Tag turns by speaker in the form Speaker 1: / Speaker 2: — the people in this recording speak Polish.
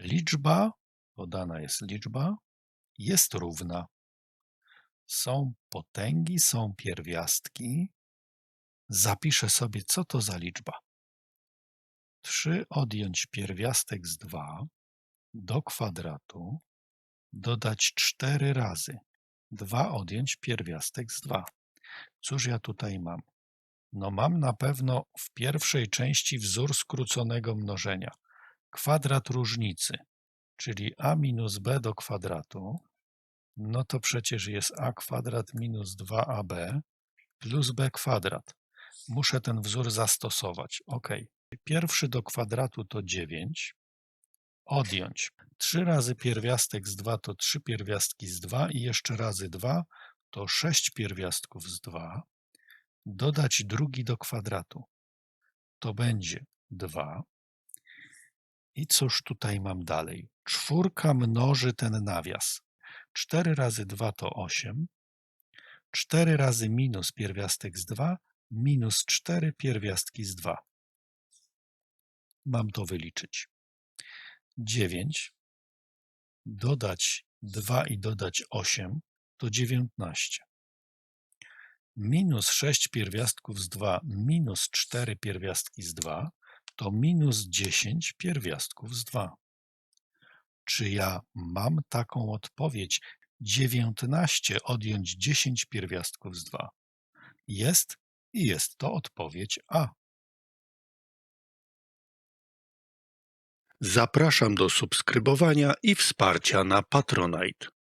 Speaker 1: liczba, podana jest liczba, jest równa. Są potęgi, są pierwiastki. Zapiszę sobie, co to za liczba. 3 odjąć pierwiastek z 2 do kwadratu, dodać 4 razy. 2 odjąć pierwiastek z 2. Cóż ja tutaj mam? No mam na pewno w pierwszej części wzór skróconego mnożenia. Kwadrat różnicy, czyli a minus b do kwadratu, no to przecież jest a kwadrat minus 2ab plus b kwadrat. Muszę ten wzór zastosować. Ok. Pierwszy do kwadratu to 9. Odjąć. 3 razy pierwiastek z 2 to 3 pierwiastki z 2 i jeszcze razy 2 to 6 pierwiastków z 2. Dodać drugi do kwadratu. To będzie 2. I cóż tutaj mam dalej? Czwórka mnoży ten nawias. 4 razy 2 to 8. 4 razy minus pierwiastek z 2 minus 4 pierwiastki z 2. Mam to wyliczyć. 9 dodać 2 i dodać 8 to 19. Minus 6 pierwiastków z 2 minus 4 pierwiastki z 2 to minus 10 pierwiastków z 2. Czy ja mam taką odpowiedź 19 odjąć 10 pierwiastków z 2? Jest i jest to odpowiedź A.
Speaker 2: Zapraszam do subskrybowania i wsparcia na Patronite.